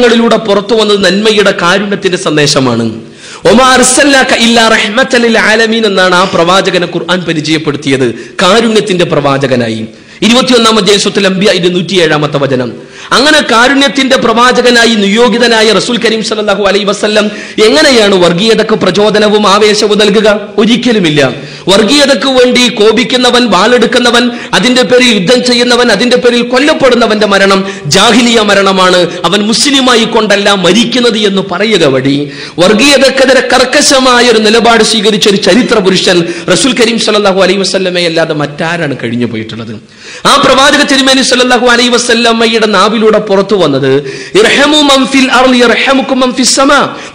ങ്ങളിലൂടെ പുറത്തു വന്നത് നന്മയുടെ കാരുണ്യത്തിന്റെ സന്ദേശമാണ്. ആലമീൻ എന്നാണ് ആ പ്രവാചകനെ ഖുർആൻ പരിചയപ്പെടുത്തിയത്. കാരുണ്യത്തിന്റെ പ്രവാചകനായി. ഇരുപത്തിയൊന്നാം അധ്യായത്തിൽ അമ്പിയ ഇത് നൂറ്റി ഏഴാമത്തെ വചനം. അങ്ങനെ കാരുണ്യത്തിന്റെ പ്രവാചകനായി നിയോഗിതനായ റസൂൽ കരീം സല്ലല്ലാഹു അലൈ വസ്ല്ലം എങ്ങനെയാണ് വർഗീയതക്ക് പ്രചോദനവും ആവേശവും നൽകുക? ഒരിക്കലുമില്ല. വർഗീയതക്ക് വേണ്ടി കോപിക്കുന്നവൻ വാളെടുക്കുന്നവൻ അതിന്റെ പേരിൽ യുദ്ധം ചെയ്യുന്നവൻ അതിന്റെ പേരിൽ കൊല്ലപ്പെടുന്നവന്റെ മരണം ജാഹിലിയ മരണമാണ്. അവൻ മുസ്ലിമായി കൊണ്ടല്ല മരിക്കുന്നത് എന്ന് പറയുക വഴി. വർഗീയതക്കെതിരെ കർക്കശമായ ഒരു നിലപാട് സ്വീകരിച്ച ഒരു ചരിത്ര പുരുഷൻ റസൂൽ കരീം സല്ലല്ലാഹു അലൈ വസല്ലമയെ അല്ലാതെ മറ്റാരാണ് കഴിഞ്ഞു പോയിട്ടുള്ളത്? ആ പ്രവാചക തിരുമേനി സല്ലല്ലാഹു അലൈഹി വസല്ലമ്മയുടെ നാവിലൂടെ പുറത്തു വന്നത്.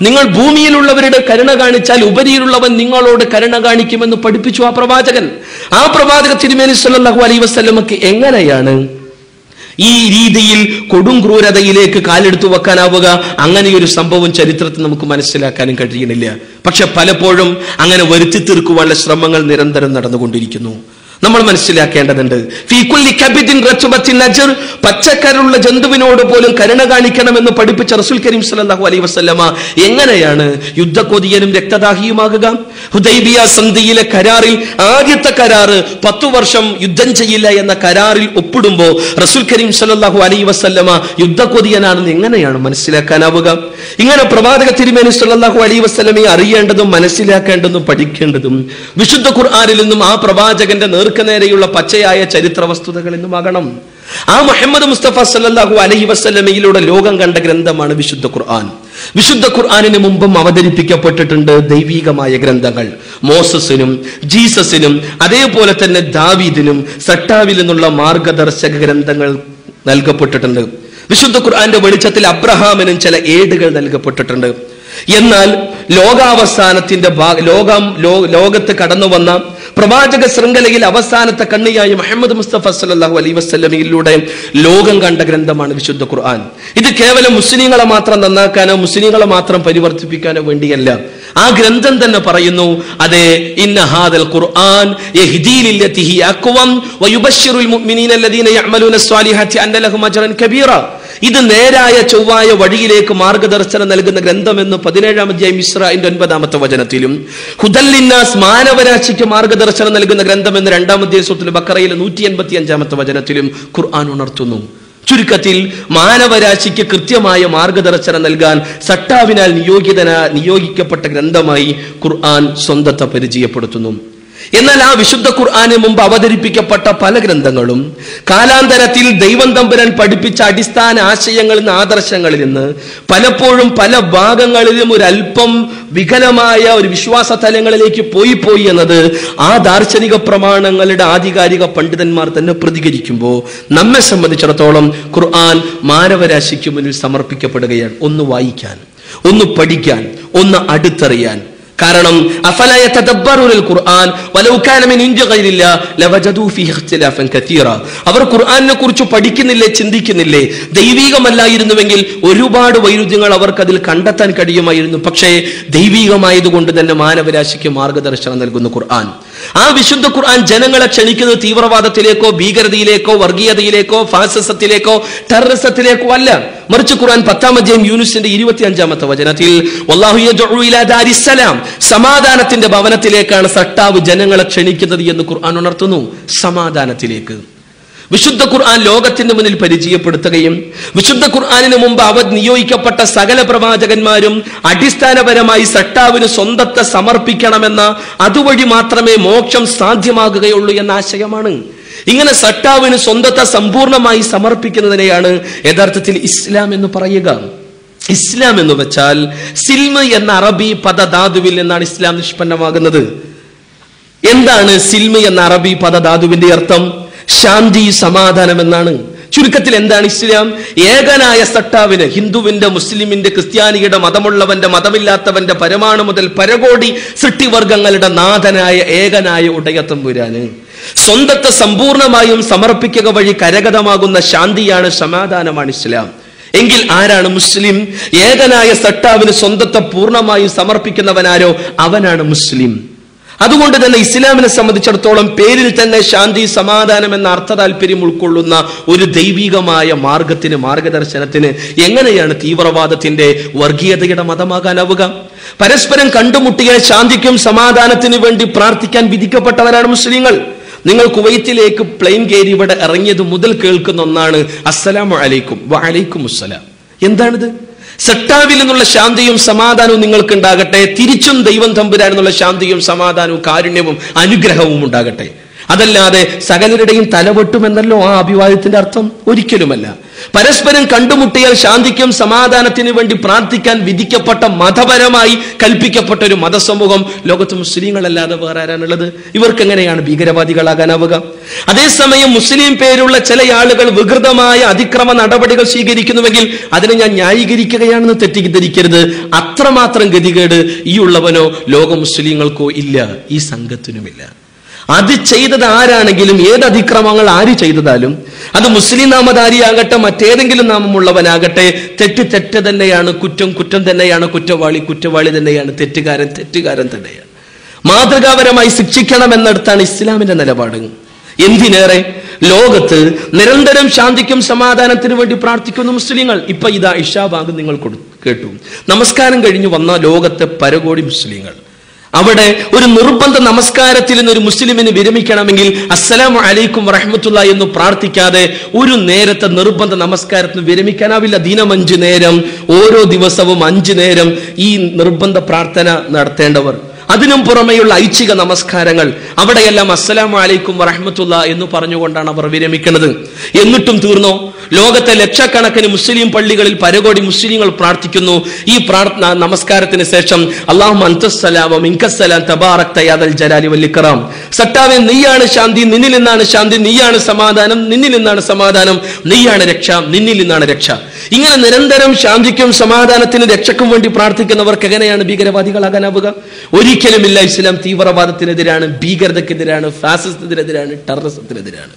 നിങ്ങൾ ഭൂമിയിലുള്ളവരുടെ കരുണ കാണിച്ചാൽ ഉപരിയിലുള്ളവൻ നിങ്ങളോട് കരുണ കാണിക്കുമെന്ന് പഠിപ്പിച്ചു ആ പ്രവാചകൻ. ആ പ്രവാചക തിരുമേനി സല്ലാഹു അലൈ വസ്ലമക്ക് എങ്ങനെയാണ്? ഈ രീതിയിൽ കൊടും ക്രൂരതയിലേക്ക് കാലെടുത്തു വെക്കാനാവുക. അങ്ങനെ ഒരു സംഭവം ചരിത്രത്തിൽ നമുക്ക് മനസ്സിലാക്കാനും കഴിയുന്നില്ല. പക്ഷെ പലപ്പോഴും അങ്ങനെ വരുത്തി തീർക്കുവാനുള്ള ശ്രമങ്ങൾ നിരന്തരം നടന്നുകൊണ്ടിരിക്കുന്നു. നമ്മൾ മനസ്സിലാക്കേണ്ടതുണ്ട്. പച്ചക്കരുള്ള ജന്തുവിനോട് പോലും കരുണ കാണിക്കണമെന്ന് പഠിപ്പിച്ച റസൂൽ കരീം സല്ലല്ലാഹു അലൈഹി വസല്ലമ എങ്ങനെയാണ് യുദ്ധക്കൊതിയനും രക്തദാഹിയുമാകുക? ഹുദൈബിയ സന്ധിയിലെ കരാറിൽ ആദ്യത്തെ കരാറ് പത്തു വർഷം യുദ്ധം ചെയ്യില്ല എന്ന കരാറിൽ ഒപ്പിടുമ്പോൾ റസൂൽ കരീം സല്ലല്ലാഹു അലൈഹി വസല്ലമ യുദ്ധക്കൊതിയനാണെന്ന് എങ്ങനെയാണ് മനസ്സിലാക്കാനാവുക? ഇങ്ങനെ പ്രവാചക തിരുമേനി സല്ലല്ലാഹു അലൈഹി വസല്ലമയെ അറിയേണ്ടതും മനസ്സിലാക്കേണ്ടതും പഠിക്കേണ്ടതും വിശുദ്ധ ഖുർആനിൽ നിന്നും ആ പ്രവാചകന്റെ നേർക്കുനേരെയുള്ള പച്ചയായ ചരിത്ര വസ്തുതകൾ എന്നുമാകണം. ആ മുഹമ്മദ് മുസ്തഫ സല്ലാഹു അലഹി വസ്ലമയിലൂടെ ലോകം കണ്ട ഗ്രന്ഥമാണ് വിശുദ്ധ ഖുർആൻ. വിശുദ്ധ ഖുർആാനിന് മുമ്പും അവതരിപ്പിക്കപ്പെട്ടിട്ടുണ്ട് ദൈവീകമായ ഗ്രന്ഥങ്ങൾ. മോസസിനും ജീസസിനും അതേപോലെ തന്നെ ദാവീദിനും സട്ടാവിൽ നിന്നുള്ള മാർഗദർശക ഗ്രന്ഥങ്ങൾ നൽകപ്പെട്ടിട്ടുണ്ട്. വിശുദ്ധ ഖുർആന്റെ വെളിച്ചത്തിൽ അബ്രഹാമിനും ചില ഏടുകൾ നൽകപ്പെട്ടിട്ടുണ്ട്. എന്നാൽ ലോകാവസാനത്തിന്റെ ലോകം ലോകത്ത് കടന്നു വന്ന പ്രവാചക ശൃംഖലയിൽ അവസാനത്തെ കണ്ണിയായ മുഹമ്മദ് മുസ്തഫ സല്ലല്ലാഹു അലൈ വസ്ലമിയിലൂടെ ലോകം കണ്ട ഗ്രന്ഥമാണ് വിശുദ്ധ ഖുർആൻ. ഇത് കേവലം മുസ്ലിങ്ങളെ മാത്രം നന്നാക്കാനോ മുസ്ലിങ്ങളെ മാത്രം പരിവർത്തിപ്പിക്കാനോ വേണ്ടിയല്ല. ആ ഗ്രന്ഥം തന്നെ പറയുന്നു അതെ ഇന്ന ഹാദൽ ഖുർആൻ മുഅ്മിനീന അല്ലദീന ലഹും അജ്റൻ കബീറ. ഇത് നേരായ ചൊവ്വായ വഴിയിലേക്ക് മാർഗദർശനം നൽകുന്ന ഗ്രന്ഥമെന്ന് പതിനേഴാം അധ്യായം ഇസ്രായിന്റെ ഒൻപതാമത്തെ വചനത്തിലും ഹുദല്ലിന്നാസ് മാനവരാശിക്ക് മാർഗദർശനം നൽകുന്ന ഗ്രന്ഥം എന്ന് രണ്ടാം അധ്യായത്തിൽ ബക്കറയിലെ നൂറ്റി എൺപത്തി അഞ്ചാമത്തെ വചനത്തിലും ഖുർആൻ ഉണർത്തുന്നു. ചുരുക്കത്തിൽ മാനവരാശിക്ക് കൃത്യമായ മാർഗദർശനം നൽകാൻ സട്ടാവിനാൽ നിയോഗിതന നിയോഗിക്കപ്പെട്ട ഗ്രന്ഥമായി ഖുർആൻ സ്വന്തത്തെ പരിചയപ്പെടുത്തുന്നു. എന്നാൽ ആ വിശുദ്ധ ഖുർആന് മുമ്പ് അവതരിപ്പിക്കപ്പെട്ട പല ഗ്രന്ഥങ്ങളും കാലാന്തരത്തിൽ ദൈവം തമ്പുരാൻ പഠിപ്പിച്ച അടിസ്ഥാന ആശയങ്ങളിൽ നിന്ന് ആദർശങ്ങളിൽ നിന്ന് പലപ്പോഴും പല ഭാഗങ്ങളിലും ഒരു അല്പം വികലമായ ഒരു വിശ്വാസ തലങ്ങളിലേക്ക് പോയി പോയി എന്നത് ആ ദാർശനിക പ്രമാണങ്ങളുടെ ആധികാരിക പണ്ഡിതന്മാർ തന്നെ പ്രതികരിക്കുമ്പോൾ നമ്മെ സംബന്ധിച്ചിടത്തോളം ഖുർആൻ മാനവരാശിക്ക് മുന്നിൽ സമർപ്പിക്കപ്പെടുകയാണ്. ഒന്ന് വായിക്കാൻ ഒന്ന് പഠിക്കാൻ ഒന്ന് അടുത്തറിയാൻ. കാരണം ഖുർആൻ അവർ ഖുർആാനിനെ കുറിച്ച് പഠിക്കുന്നില്ലേ ചിന്തിക്കുന്നില്ലേ? ദൈവീകമല്ലായിരുന്നുവെങ്കിൽ ഒരുപാട് വൈരുദ്ധ്യങ്ങൾ അവർക്ക് അതിൽ കണ്ടെത്താൻ കഴിയുമായിരുന്നു. പക്ഷേ ദൈവികമായതുകൊണ്ട് തന്നെ മാനവരാശിക്ക് മാർഗദർശനം നൽകുന്നു ഖുർആൻ. ആ വിശുദ്ധ ഖുർആൻ ജനങ്ങളെ ക്ഷണിക്കുന്നത് തീവ്രവാദത്തിലേക്കോ ഭീകരതയിലേക്കോ വർഗീയതയിലേക്കോ ഫാസിസത്തിലേക്കോ ടെററിസത്തിലേക്കോ അല്ല. മറിച്ച് ഖുർആൻ പത്താം അധ്യായം യൂനുസിന്റെ ഇരുപത്തി അഞ്ചാമത്തെ വചനത്തിൽ സമാധാനത്തിന്റെ ഭവനത്തിലേക്കാണ് സട്ടാവ് ജനങ്ങളെ ക്ഷണിക്കുന്നത് എന്ന് ഖുർആൻ ഉണർത്തുന്നു. സമാധാനത്തിലേക്ക്. വിശുദ്ധ ഖുർആൻ ലോകത്തിന് മുന്നിൽ പരിചയപ്പെടുത്തുകയും വിശുദ്ധ ഖുർആാനിന് മുമ്പ് അവ നിയോഗിക്കപ്പെട്ട സകല പ്രവാചകന്മാരും അടിസ്ഥാനപരമായി സട്ടാവിന് സ്വന്തത്തെ സമർപ്പിക്കണമെന്ന അതുവഴി മാത്രമേ മോക്ഷം സാധ്യമാകുകയുള്ളൂ എന്ന ആശയമാണ്. ഇങ്ങനെ സട്ടാവിന് സ്വന്തത്തെ സമ്പൂർണമായി സമർപ്പിക്കുന്നതിനെയാണ് യഥാർത്ഥത്തിൽ ഇസ്ലാം എന്ന് പറയുക. ഇസ്ലാം എന്ന് വെച്ചാൽ സിൽമ എന്ന അറബി പദധാതുവിൽ നിന്നാണ് ഇസ്ലാം നിഷ്പന്നമാകുന്നത്. എന്താണ് സിൽമ എന്ന അറബി പദധാതുവിന്റെ അർത്ഥം? ശാന്തി സമാധാനം എന്നാണ് ചുരുക്കത്തിൽ എന്താണ് ഇസ്ലാം? ഏകനായ സട്ടാവിന് ഹിന്ദുവിന്റെ മുസ്ലിമിന്റെ ക്രിസ്ത്യാനിയുടെ മതമുള്ളവന്റെ മതമില്ലാത്തവന്റെ പരമാണു മുതൽ പരകോടി സൃഷ്ടിവർഗങ്ങളുടെ നാഥനായ ഏകനായ ഉടയത്തമ്പുരാന് സ്വന്തത്തെ സമ്പൂർണമായും സമർപ്പിക്കുക വഴി കരകതമാകുന്ന ശാന്തിയാണ് സമാധാനമാണ് ഇസ്ലാം. എങ്കിൽ ആരാണ് മുസ്ലിം? ഏകനായ സട്ടാവിന് സ്വന്തത്തെ പൂർണമായും സമർപ്പിക്കുന്നവനാരോ അവനാണ് മുസ്ലിം. അതുകൊണ്ട് തന്നെ ഇസ്ലാമിനെ സംബന്ധിച്ചിടത്തോളം പേരിൽ തന്നെ ശാന്തി സമാധാനം എന്ന അർത്ഥ താല്പര്യം ഉൾക്കൊള്ളുന്ന ഒരു ദൈവികമായ മാർഗത്തിന് മാർഗദർശനത്തിന് എങ്ങനെയാണ് തീവ്രവാദത്തിന്റെ വർഗീയതയുടെ മതമാകാനാവുക? പരസ്പരം കണ്ടുമുട്ടിയ ശാന്തിക്കും സമാധാനത്തിനു വേണ്ടി പ്രാർത്ഥിക്കാൻ വിധിക്കപ്പെട്ടവരാണ് മുസ്ലിങ്ങൾ. നിങ്ങൾ കുവൈത്തിലേക്ക് പ്ലെയിൻ കയറി ഇവിടെ ഇറങ്ങിയത് മുതൽ കേൾക്കുന്ന ഒന്നാണ് അസ്സലാമു അലൈക്കും വഅലൈക്കും അസ്സലാം എന്താണിത്? സെട്ടാവിൽ നിന്നുള്ള ശാന്തിയും സമാധാനവും നിങ്ങൾക്ക് ഉണ്ടാകട്ടെ തിരിച്ചും ദൈവം തമ്പുരാൻ എന്നുള്ള ശാന്തിയും സമാധാനവും കാരുണ്യവും അനുഗ്രഹവും ഉണ്ടാകട്ടെ. അതല്ലാതെ സകലരുടെയും തലവെട്ടുമെന്നല്ലോ ആ അഭിവാദ്യത്തിന്റെ അർത്ഥം. ഒരിക്കലുമല്ല. പരസ്പരം കണ്ടുമുട്ടിയാൽ ശാന്തിക്കും സമാധാനത്തിനു വേണ്ടി പ്രാർത്ഥിക്കാൻ വിധിക്കപ്പെട്ട മതപരമായി കൽപ്പിക്കപ്പെട്ട ഒരു മതസമൂഹം. ലോകത്ത് മുസ്ലിങ്ങളല്ലാതെ വേറെ ആരാണുള്ളത്? ഇവർക്ക് എങ്ങനെയാണ് ഭീകരവാദികളാകാനാവുക? അതേസമയം മുസ്ലിം പേരുള്ള ചില ആളുകൾ വികൃതമായ അതിക്രമ നടപടികൾ സ്വീകരിക്കുന്നുവെങ്കിൽ അതിനെ ഞാൻ ന്യായീകരിക്കുകയാണെന്ന് തെറ്റിദ്ധരിക്കരുത്. അത്രമാത്രം ഗതികേട് ഈ ഉള്ളവനോ ലോക മുസ്ലിങ്ങൾക്കോ ഇല്ല. ഈ സംഘത്തിനുമില്ല. അത് ചെയ്തത് ആരാണെങ്കിലും ഏത് അതിക്രമങ്ങൾ ആര് ചെയ്തതാലും അത് മുസ്ലിം നാമധാരിയാകട്ടെ മറ്റേതെങ്കിലും നാമമുള്ളവനാകട്ടെ തെറ്റ് തെറ്റ് തന്നെയാണ് കുറ്റം കുറ്റം തന്നെയാണ് കുറ്റവാളി കുറ്റവാളി തന്നെയാണ് തെറ്റുകാരൻ തെറ്റുകാരൻ തന്നെയാണ്. മാതൃകാപരമായി ശിക്ഷിക്കണം എന്നിടത്താണ് ഇസ്ലാമിന്റെ നിലപാട്. എന്തിനേറെ? ലോകത്ത് നിരന്തരം ശാന്തിക്കും സമാധാനത്തിനു വേണ്ടി പ്രാർത്ഥിക്കുന്ന മുസ്ലിങ്ങൾ ഇപ്പൊ ഇതാ ഇഷാ ഭാഗം നിങ്ങൾ കൊടു- കേട്ടു. നമസ്കാരം കഴിഞ്ഞു വന്ന ലോകത്തെ പരകോടി മുസ്ലിങ്ങൾ. അവിടെ ഒരു നിർബന്ധ നമസ്കാരത്തിൽ നിന്ന് ഒരു മുസ്ലിമിന് വിരമിക്കണമെങ്കിൽ അസ്സലാം അലൈക്കും വറഹമത്തുള്ള എന്ന് പ്രാർത്ഥിക്കാതെ ഒരു നേരത്തെ നിർബന്ധ നമസ്കാരത്തിന് വിരമിക്കാനാവില്ല. ദിനം അഞ്ചു നേരം ഓരോ ദിവസവും അഞ്ചു നേരം ഈ നിർബന്ധ പ്രാർത്ഥന നടത്തേണ്ടവർ. അതിനും പുറമെയുള്ള ഐച്ഛിക നമസ്കാരങ്ങൾ. അവിടെയെല്ലാം അസ്സലാം അലൈക്കും വറഹമത്തുള്ള എന്ന് പറഞ്ഞുകൊണ്ടാണ് അവർ വിരമിക്കുന്നത്. എന്നിട്ടും തീർന്നോ? ലോകത്തെ ലക്ഷക്കണക്കിന് മുസ്ലിം പള്ളികളിൽ പരകോടി മുസ്ലിങ്ങൾ പ്രാർത്ഥിക്കുന്നു. ഈ പ്രാർത്ഥന നമസ്കാരത്തിന് ശേഷം അള്ളാഹു സട്ടാവെ നീയാണ് ശാന്തി നിന്നിൽ നിന്നാണ് ശാന്തി നീയാണ് സമാധാനം നിന്നിൽ നിന്നാണ് സമാധാനം നീയാണ് രക്ഷ നിന്നിൽ നിന്നാണ് രക്ഷ. ഇങ്ങനെ നിരന്തരം ശാന്തിക്കും സമാധാനത്തിന് രക്ഷക്കും വേണ്ടി പ്രാർത്ഥിക്കുന്നവർക്ക് എങ്ങനെയാണ് ഭീകരവാദികളാകാനാവുക? ഒരിക്കലുമില്ല ഇസ്ലാം തീവ്രവാദത്തിനെതിരാണ് ഭീകരതക്കെതിരാണ് ഫാസിസത്തിനെതിരാണ് ടെററിസത്തിനെതിരാണ്.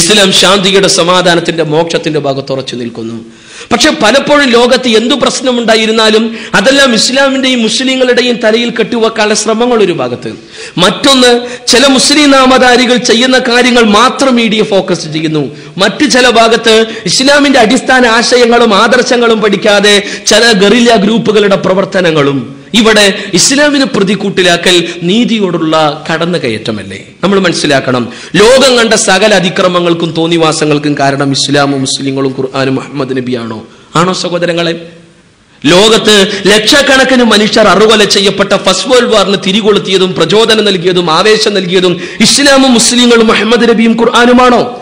ഇസ്ലാം ശാന്തിയുടെ സമാധാനത്തിന്റെ മോക്ഷത്തിന്റെ ഭാഗത്ത് ഉറച്ചു നിൽക്കുന്നു. പക്ഷെ പലപ്പോഴും ലോകത്ത് എന്തു പ്രശ്നമുണ്ടായിരുന്നാലും അതെല്ലാം ഇസ്ലാമിന്റെയും മുസ്ലിങ്ങളുടെയും തലയിൽ കെട്ടിവെക്കാനുള്ള ശ്രമങ്ങൾ ഒരു ഭാഗത്ത്. മറ്റൊന്ന് ചില മുസ്ലിം നാമധാരികൾ ചെയ്യുന്ന കാര്യങ്ങൾ മാത്രം മീഡിയ ഫോക്കസ് ചെയ്യുന്നു. മറ്റു ചില ഭാഗത്ത് ഇസ്ലാമിന്റെ അടിസ്ഥാന ആശയങ്ങളും ആദർശങ്ങളും പഠിക്കാതെ ചില ഗറില്ല ഗ്രൂപ്പുകളുടെ പ്രവർത്തനങ്ങളും ഇവിടെ ഇസ്ലാമിനെ പ്രതികൂട്ടിലാക്കൽ നീതിയോടുള്ള കടന്നു കയറ്റമല്ലേ നമ്മൾ മനസ്സിലാക്കണം. ലോകം കണ്ട സകല അതിക്രമങ്ങൾക്കും തോന്നിവാസങ്ങൾക്കും കാരണം ഇസ്ലാമും മുസ്ലിങ്ങളും ഖുർആാനും മുഹമ്മദ് നബിയാണോ? ആണോ സഹോദരങ്ങളെ? ലോകത്ത് ലക്ഷക്കണക്കിന് മനുഷ്യർ അറുകൊല ചെയ്യപ്പെട്ട ഫസ്റ്റ് വേൾഡ് വാറിന് തിരികൊളുത്തിയതും പ്രചോദനം നൽകിയതും ആവേശം നൽകിയതും ഇസ്ലാമും മുസ്ലിങ്ങളും മുഹമ്മദ് നബിയും ഖുർആാനുമാണോ?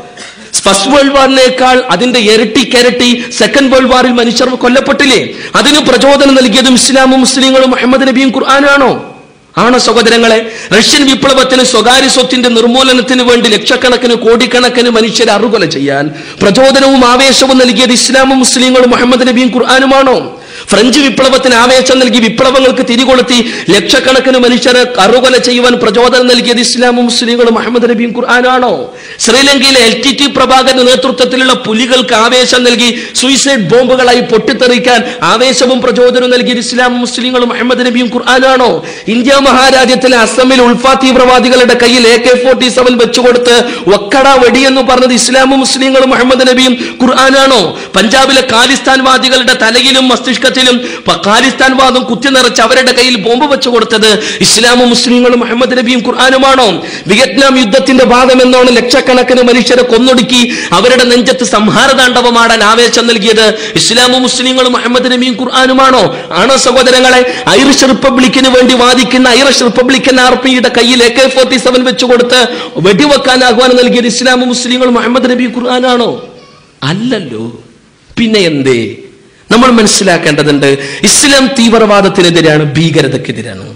ഫസ്റ്റ് വേൾഡ് വാറിനേക്കാൾ അതിന്റെ ഇരട്ടി കരട്ടി സെക്കൻഡ് വേൾഡ് വാറിൽ മനുഷ്യർ കൊല്ലപ്പെട്ടില്ലേ? അതിന് പ്രചോദനം നൽകിയതും ഇസ്ലാമും മുസ്ലിങ്ങളും മുഹമ്മദ് നബിയും ഖുർആാനാണോ? ആണോ സഹോദരങ്ങളെ? റഷ്യൻ വിപ്ലവത്തിന് സ്വകാര്യ സ്വത്തിന്റെ നിർമൂലനത്തിന് വേണ്ടി ലക്ഷക്കണക്കിന് കോടിക്കണക്കിന് മനുഷ്യരെ അറുകൊല ചെയ്യാൻ പ്രചോദനവും ആവേശവും നൽകിയത് ഇസ്ലാമും മുസ്ലിങ്ങളും മുഹമ്മദ് നബിയും ഖുർആാനുമാണോ? ഫ്രഞ്ച് വിപ്ലവത്തിന് ആവേശം നൽകി വിപ്ലവങ്ങൾക്ക് തിരികൊളുത്തി ലക്ഷക്കണക്കിന് മനുഷ്യരെ അറുകൊല ചെയ്യുവാൻ പ്രചോദനം നൽകിയത് ഇസ്ലാമും മുസ്ലിങ്ങളും മുഹമ്മദ് നബിയും ഖുർആാനാണോ? ശ്രീലങ്കയിലെ എൽ ടി ടി പ്രഭാകരന്റെ നേതൃത്വത്തിലുള്ള പുലികൾക്ക് ആവേശം നൽകി സൂയിസൈഡ് ബോംബുകളായി പൊട്ടിത്തെറിക്കാൻ ആവേശവും പ്രചോദനവും നൽകിയത് ഇസ്ലാമും മുസ്ലിങ്ങളും മുഹമ്മദ് നബിയും ഖുർആാനാണോ? ഇന്ത്യ മഹാരാജ്യത്തിലെ അസമിൽ ഉൾഫാ തീവ്രവാദികളുടെ കയ്യിൽ എ കെ ഫോർട്ടി സെവൻ വെച്ചുകൊടുത്ത് ഒക്കട വെടി എന്ന് പറഞ്ഞത് ഇസ്ലാമും മുസ്ലിങ്ങളും മുഹമ്മദ് നബിയും ഖുർആാനാണോ? പഞ്ചാബിലെ ഖാലിസ്ഥാൻവാദികളുടെ തലയിലും മസ്തിഷ്കത്തിലും പ- പക്കാലിസ്ഥാൻ വാദം കുത്തി നിറച്ച് അവരുടെ കയ്യിൽ ബോംബ് വെച്ചു കൊടുത്തത് ഇസ്ലാമും മുസ്ലിങ്ങളും മുഹമ്മദ് നബിയും ഖുർആാനുമാണോ? വിയറ്റ്നാം യുദ്ധത്തിന്റെ ഭാഗം എന്നോണം ലക്ഷക്കണക്കിന് മനുഷ്യരെ കൊന്നൊടുക്കി അവരുടെ നെഞ്ചത്ത് സംഹാരതാണ്ഡവമാടാൻ ആവേശം നൽകിയത് ഇസ്ലാമും മുസ്ലിങ്ങളും മുഹമ്മദ് നബിയും ഖുർആാനുമാണോ? ആണോ സഹോദരങ്ങളെ ഐറിഷ് റിപ്പബ്ലിക്കിന് വേണ്ടി വാദിക്കുന്ന ഐറിഷ് റിപ്പബ്ലിക്കൻ ആർമിയുടെ കയ്യിൽ എ കെ ഫോർട്ടി സെവൻ വെച്ചു കൊടുത്ത് വെടിവെക്കാൻ ആഹ്വാനം നൽകിയത് ഇസ്ലാമും മുസ്ലിങ്ങളും മുഹമ്മദ് നബി ഖുർആാനാണോ? അല്ലല്ലോ. പിന്നെ എന്തേ? നമ്മൾ മനസ്സിലാക്കേണ്ടതുണ്ട് ഇസ്ലാം തീവ്രവാദത്തിനെതിരാണ് ഭീകരതക്കെതിരാണ്.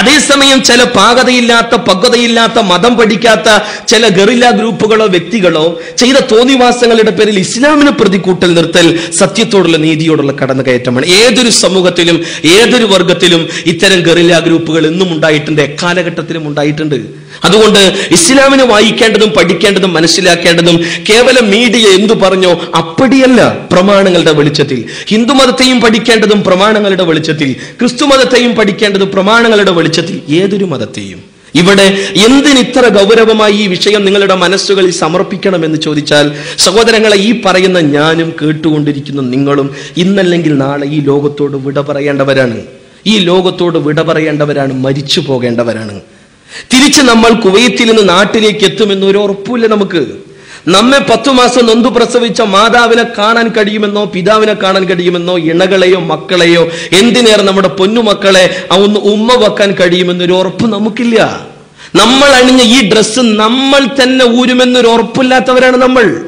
അതേസമയം ചില പാകതയില്ലാത്ത പക്വതയില്ലാത്ത മതം പഠിക്കാത്ത ചില ഗറില്ല ഗ്രൂപ്പുകളോ വ്യക്തികളോ ചെയ്ത തോന്നിവാസങ്ങളുടെ പേരിൽ ഇസ്ലാമിനെ പ്രതികൂട്ടൽ നിർത്തൽ സത്യത്തോടുള്ള നീതിയോടുള്ള കടന്നുകയറ്റമാണ്. ഏതൊരു സമൂഹത്തിലും ഏതൊരു വർഗത്തിലും ഇത്തരം ഗറില്ല ഗ്രൂപ്പുകൾ എന്നും ഉണ്ടായിട്ടുണ്ട് എക്കാലഘട്ടത്തിലും ഉണ്ടായിട്ടുണ്ട്. അതുകൊണ്ട് ഇസ്ലാമിനെ വായിക്കേണ്ടതും പഠിക്കേണ്ടതും മനസ്സിലാക്കേണ്ടതും കേവലം മീഡിയ എന്തു പറഞ്ഞോ അപ്പടിയല്ല പ്രമാണങ്ങളുടെ വെളിച്ചത്തിൽ. ഹിന്ദു മതത്തെയും പഠിക്കേണ്ടതും പ്രമാണങ്ങളുടെ വെളിച്ചത്തിൽ. ക്രിസ്തു മതത്തെയും പഠിക്കേണ്ടതും പ്രമാണങ്ങളുടെ വെളിച്ചത്തിൽ. ഏതൊരു മതത്തെയും. ഇവിടെ എന്തിന് ഇത്ര ഗൗരവമായി ഈ വിഷയം നിങ്ങളുടെ മനസ്സുകളിൽ സമർപ്പിക്കണം എന്ന് ചോദിച്ചാൽ സഹോദരങ്ങളെ ഈ പറയുന്ന ഞാനും കേട്ടുകൊണ്ടിരിക്കുന്ന നിങ്ങളും. ഇന്നല്ലെങ്കിൽ നാളെ ഈ ലോകത്തോട് വിട പറയേണ്ടവരാണ്. ഈ ലോകത്തോട് വിട പറയേണ്ടവരാണ് മരിച്ചു പോകേണ്ടവരാണ്. തിരിച്ച് നമ്മൾ കുവൈത്തിൽ നിന്ന് നാട്ടിലേക്ക് എത്തുമെന്ന് ഒരു ഉറപ്പില്ല നമുക്ക്. നമ്മെ പത്തു മാസം നൊന്തു പ്രസവിച്ച മാതാവിനെ കാണാൻ കഴിയുമെന്നോ പിതാവിനെ കാണാൻ കഴിയുമെന്നോ ഇണകളെയോ മക്കളെയോ എന്തിനേറെ നമ്മുടെ പൊന്നുമക്കളെ ഒന്ന് ഉമ്മ വെക്കാൻ കഴിയുമെന്നൊരു ഉറപ്പ് നമുക്കില്ല. നമ്മൾ അണിഞ്ഞ ഈ ഡ്രസ്സ് നമ്മൾ തന്നെ ഊരുമെന്നൊരു ഉറപ്പില്ലാത്തവരാണ് നമ്മൾ.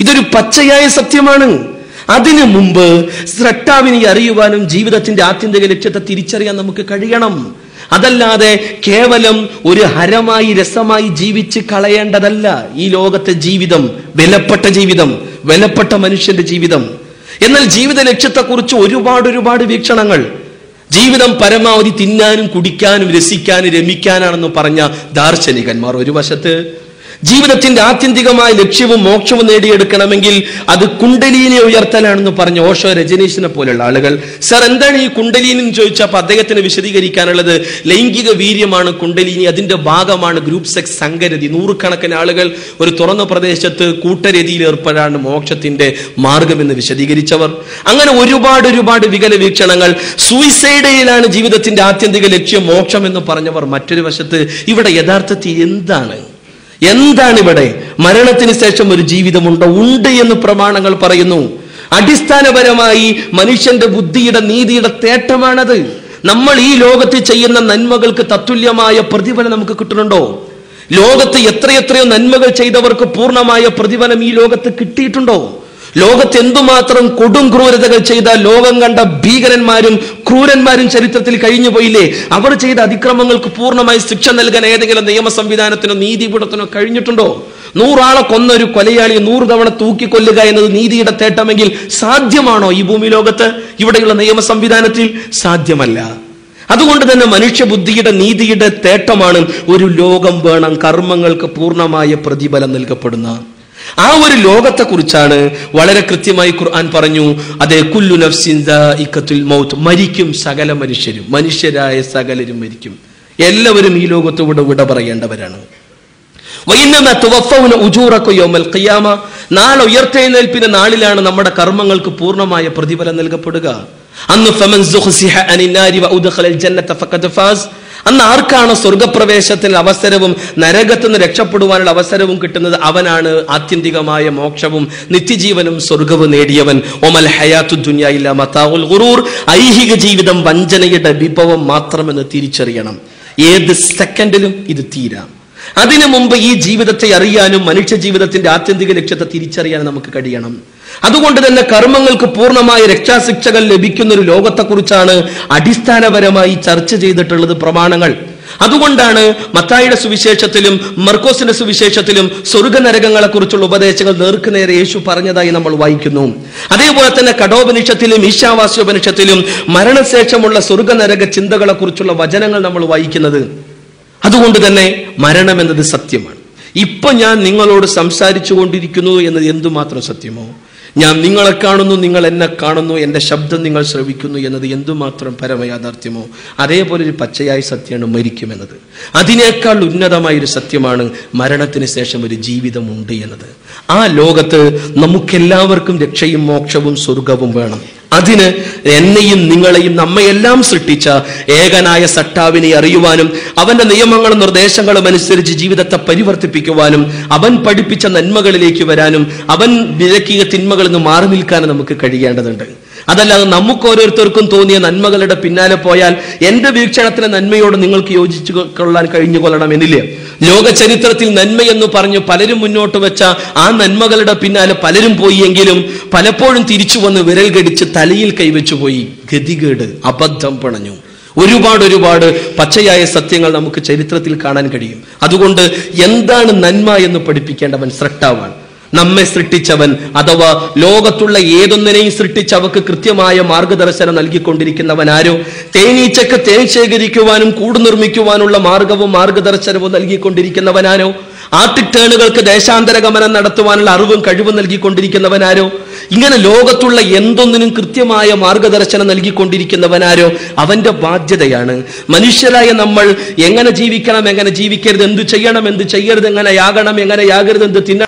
ഇതൊരു പച്ചയായ സത്യമാണ്. അതിനു മുമ്പ് സ്രട്ടാവിനെ അറിയുവാനും ജീവിതത്തിന്റെ ആത്യന്തിക ലക്ഷ്യത്തെ തിരിച്ചറിയാൻ നമുക്ക് കഴിയണം. അതല്ലാതെ കേവലം ഒരു ഹരമായി രസമായി ജീവിച്ച് കളയേണ്ടതല്ല ഈ ലോകത്തെ ജീവിതം വിലപ്പെട്ട ജീവിതം വിലപ്പെട്ട മനുഷ്യന്റെ ജീവിതം. എന്നാൽ ജീവിത ലക്ഷ്യത്തെക്കുറിച്ച് ഒരുപാട് ഒരുപാട് വീക്ഷണങ്ങൾ. ജീവിതം പരമാവധി തിന്നാനും കുടിക്കാനും രസിക്കാനും രമിക്കാനാണെന്ന് പറഞ്ഞ ദാർശനികന്മാർ ഒരു വശത്ത് ജീവിതത്തിന്റെ ആത്യന്തികമായ ലക്ഷ്യവും മോക്ഷവും നേടിയെടുക്കണമെങ്കിൽ അത് കുണ്ടലീനെ ഉയർത്തലാണെന്ന് പറഞ്ഞ ഓഷോ രജനീഷിനെ പോലുള്ള ആളുകൾ. സർ എന്താണ് ഈ കുണ്ടലീനി എന്ന് ചോദിച്ചപ്പോൾ അദ്ദേഹത്തിന് വിശദീകരിക്കാനുള്ളത്? ലൈംഗിക വീര്യമാണ് കുണ്ടലീനി അതിന്റെ ഭാഗമാണ് ഗ്രൂപ്പ് സെക്സ് സംഗരതി നൂറുകണക്കിന് ആളുകൾ ഒരു തുറന്ന പ്രദേശത്ത് കൂട്ടരതിയിൽ ഏർപ്പെടാണ് മോക്ഷത്തിന്റെ മാർഗമെന്ന് വിശദീകരിച്ചവർ. അങ്ങനെ ഒരുപാട് ഒരുപാട് വികല വീക്ഷണങ്ങൾ. സൂയിസൈഡയിലാണ് ജീവിതത്തിന്റെ ആത്യന്തിക ലക്ഷ്യം മോക്ഷം എന്ന് പറഞ്ഞവർ മറ്റൊരു വശത്ത്. ഇവിടെ യഥാർത്ഥത്തിൽ എന്താണ്? എന്താണ് ഇവിടെ മരണത്തിന് ശേഷം ഒരു ജീവിതമുണ്ടോ? ഉണ്ട് എന്ന് പ്രമാണങ്ങൾ പറയുന്നു. അടിസ്ഥാനപരമായി മനുഷ്യന്റെ ബുദ്ധിയുടെ നീതിയുടെ തേട്ടമാണത്. നമ്മൾ ഈ ലോകത്ത് ചെയ്യുന്ന നന്മകൾക്ക് തത്തുല്യമായ പ്രതിഫലം നമുക്ക് കിട്ടുന്നുണ്ടോ? ലോകത്ത് എത്രയെത്രയോ നന്മകൾ ചെയ്തവർക്ക് പൂർണമായ പ്രതിഫലം ഈ ലോകത്ത് കിട്ടിയിട്ടുണ്ടോ? ലോകത്ത് എന്തുമാത്രം കൊടും ക്രൂരതകൾ ചെയ്ത ലോകം കണ്ട ഭീകരന്മാരും ക്രൂരന്മാരും ചരിത്രത്തിൽ കഴിഞ്ഞു പോയില്ലേ? അവർ ചെയ്ത അതിക്രമങ്ങൾക്ക് പൂർണമായി ശിക്ഷ നൽകാൻ ഏതെങ്കിലും നിയമ സംവിധാനത്തിനോ നീതിപീഠത്തിനോ കഴിഞ്ഞിട്ടുണ്ടോ? നൂറാളെ കൊന്ന ഒരു കൊലയാളിയെ നൂറ് തവണ തൂക്കിക്കൊല്ലുക എന്നത് നീതിയുടെ തേട്ടമെങ്കിൽ സാധ്യമാണോ ഈ ഭൂമി ലോകത്ത്? ഇവിടെയുള്ള നിയമ സംവിധാനത്തിൽ സാധ്യമല്ല. അതുകൊണ്ട് തന്നെ മനുഷ്യബുദ്ധിയുടെ നീതിയുടെ തേട്ടമാണ് ഒരു ലോകം വേണം കർമ്മങ്ങൾക്ക് പൂർണമായ പ്രതിഫലം നൽകപ്പെടുന്ന. ആ ഒരു ലോകത്തെ കുറിച്ചാണ് വളരെ കൃത്യമായി ഖുർആൻ പറഞ്ഞു. അതേ കുല്ലു നഫ്സിൻ മൗത്ത്. മരിക്കും സകല മനുഷ്യരും. മനുഷ്യരായ സകലരും മരിക്കും. എല്ലാവരും ഈ ലോകത്തോട് വിട പറയേണ്ടവരാണ്. നാളെ ഉയർത്തെഴുന്നേൽപ്പിന്റെ നാളിലാണ് നമ്മുടെ കർമ്മങ്ങൾക്ക് പൂർണമായ പ്രതിഫലം നൽകപ്പെടുക. അന്ന് അന്ന് ആർക്കാണ് സ്വർഗപ്രവേശത്തിന് അവസരവും നരകത്ത് നിന്ന് രക്ഷപ്പെടുവാനുള്ള അവസരവും കിട്ടുന്നത്? അവനാണ് ആത്യന്തികമായ മോക്ഷവും നിത്യജീവനും സ്വർഗവും നേടിയവൻ. ഒമൽ ഹയാത്തു ദുനിയായില്ല മതാഉൽ ഗുറൂർ. ഐഹിക ജീവിതം വഞ്ചനയുടെ വിഭവം മാത്രമെന്ന് തിരിച്ചറിയണം. ഏത് സെക്കൻഡിലും ഇത് തീരാം. അതിനു മുമ്പ് ഈ ജീവിതത്തെ അറിയാനും മനുഷ്യ ജീവിതത്തിന്റെ ആത്യന്തിക ലക്ഷ്യത്തെ തിരിച്ചറിയാനും നമുക്ക് കഴിയണം. അതുകൊണ്ട് തന്നെ കർമ്മങ്ങൾക്ക് പൂർണമായ രക്ഷാശിക്ഷകൾ ലഭിക്കുന്ന ഒരു ലോകത്തെക്കുറിച്ചാണ് അടിസ്ഥാനപരമായി ചർച്ച ചെയ്തിട്ടുള്ളത് പ്രമാണങ്ങൾ. അതുകൊണ്ടാണ് മത്തായിയുടെ സുവിശേഷത്തിലും മർക്കോസിന്റെ സുവിശേഷത്തിലും സ്വർഗ നരകങ്ങളെ കുറിച്ചുള്ള ഉപദേശങ്ങൾ നേർക്കുനേരെ യേശു പറഞ്ഞതായി നമ്മൾ വായിക്കുന്നു. അതേപോലെ തന്നെ കടോപനിഷത്തിലും ഈശാവാസ്യോപനിഷത്തിലും മരണശേഷമുള്ള സ്വർഗ നരക ചിന്തകളെ കുറിച്ചുള്ള വചനങ്ങൾ നമ്മൾ വായിക്കുന്നത്. അതുകൊണ്ട് തന്നെ മരണം എന്നത് സത്യമാണ്. ഇപ്പൊ ഞാൻ നിങ്ങളോട് സംസാരിച്ചു കൊണ്ടിരിക്കുന്നു എന്നത് എന്തുമാത്രം സത്യമോ? ഞാൻ നിങ്ങളെ കാണുന്നു നിങ്ങൾ എന്നെ കാണുന്നു എന്റെ ശബ്ദം നിങ്ങൾ ശ്രവിക്കുന്നു എന്നത് എന്തുമാത്രം പരമയാഥാർത്ഥ്യമോ? അതേപോലെ ഒരു പച്ചയായ സത്യമാണ് മരിക്കുമെന്നത്. അതിനേക്കാൾ ഉന്നതമായ ഒരു സത്യമാണ് മരണത്തിന് ശേഷം ഒരു ജീവിതമുണ്ട് എന്നത്. ആ ലോകത്ത് നമുക്കെല്ലാവർക്കും രക്ഷയും മോക്ഷവും സ്വർഗവും വേണം. അതിന് എന്നെയും നിങ്ങളെയും നമ്മയെല്ലാം സൃഷ്ടിച്ച ഏകനായ സട്ടാവിനെ അറിയുവാനും അവന്റെ നിയമങ്ങളും നിർദ്ദേശങ്ങളും അനുസരിച്ച് ജീവിതത്തെ പരിവർത്തിപ്പിക്കുവാനും അവൻ പഠിപ്പിച്ച നന്മകളിലേക്ക് വരാനും അവൻ വിലക്കിയ തിന്മകളിൽ നിന്ന് മാറി നിൽക്കാനും നമുക്ക് കഴിയേണ്ടതുണ്ട്. അതല്ലാതെ നമുക്ക് ഓരോരുത്തർക്കും തോന്നിയ നന്മകളുടെ പിന്നാലെ പോയാൽ എന്റെ വീക്ഷണത്തിന് നന്മയോട് നിങ്ങൾക്ക് യോജിച്ചു കൊള്ളാൻ കഴിഞ്ഞു കൊള്ളണം എന്നില്ല ലോക ചരിത്രത്തിൽ നന്മയെന്ന് പറഞ്ഞ് പലരും മുന്നോട്ട് വെച്ച ആ നന്മകളുടെ പിന്നാലെ പലരും പോയി എങ്കിലും പലപ്പോഴും തിരിച്ചു വന്ന് വിരൽ കടിച്ച് തലയിൽ കൈവച്ചു പോയി. ഗതികേട് അബദ്ധം പണഞ്ഞു. ഒരുപാട് ഒരുപാട് പച്ചയായ സത്യങ്ങൾ നമുക്ക് ചരിത്രത്തിൽ കാണാൻ കഴിയും. അതുകൊണ്ട് എന്താണ് നന്മ എന്ന് പഠിപ്പിക്കേണ്ടവൻ ശ്രട്ടാവാണ് നമ്മെ സൃഷ്ടിച്ചവൻ അഥവാ ലോകത്തുള്ള ഏതൊന്നിനെയും സൃഷ്ടിച്ച് അവക്ക് കൃത്യമായ മാർഗദർശനം നൽകിക്കൊണ്ടിരിക്കുന്നവൻ ആരോ? തേനീച്ചക്ക് തേൻ ശേഖരിക്കുവാനും കൂട് നിർമ്മിക്കുവാനുള്ള മാർഗവും മാർഗദർശനവും നൽകിക്കൊണ്ടിരിക്കുന്നവനാരോ ആട്ടിട്ടേണുകൾക്ക് ദേശാന്തര ഗമനം നടത്തുവാനുള്ള അറിവും കഴിവും നൽകിക്കൊണ്ടിരിക്കുന്നവനാരോ ഇങ്ങനെ ലോകത്തുള്ള എന്തൊന്നിനും കൃത്യമായ മാർഗദർശനം നൽകിക്കൊണ്ടിരിക്കുന്നവനാരോ അവന്റെ ബാധ്യതയാണ്. മനുഷ്യരായ നമ്മൾ എങ്ങനെ ജീവിക്കണം എങ്ങനെ ജീവിക്കരുത് എന്ത് ചെയ്യണം എന്ത് ചെയ്യരുത് എങ്ങനെ യാകണം എങ്ങനെ യാകരുത് എന്ത് തിന്നണം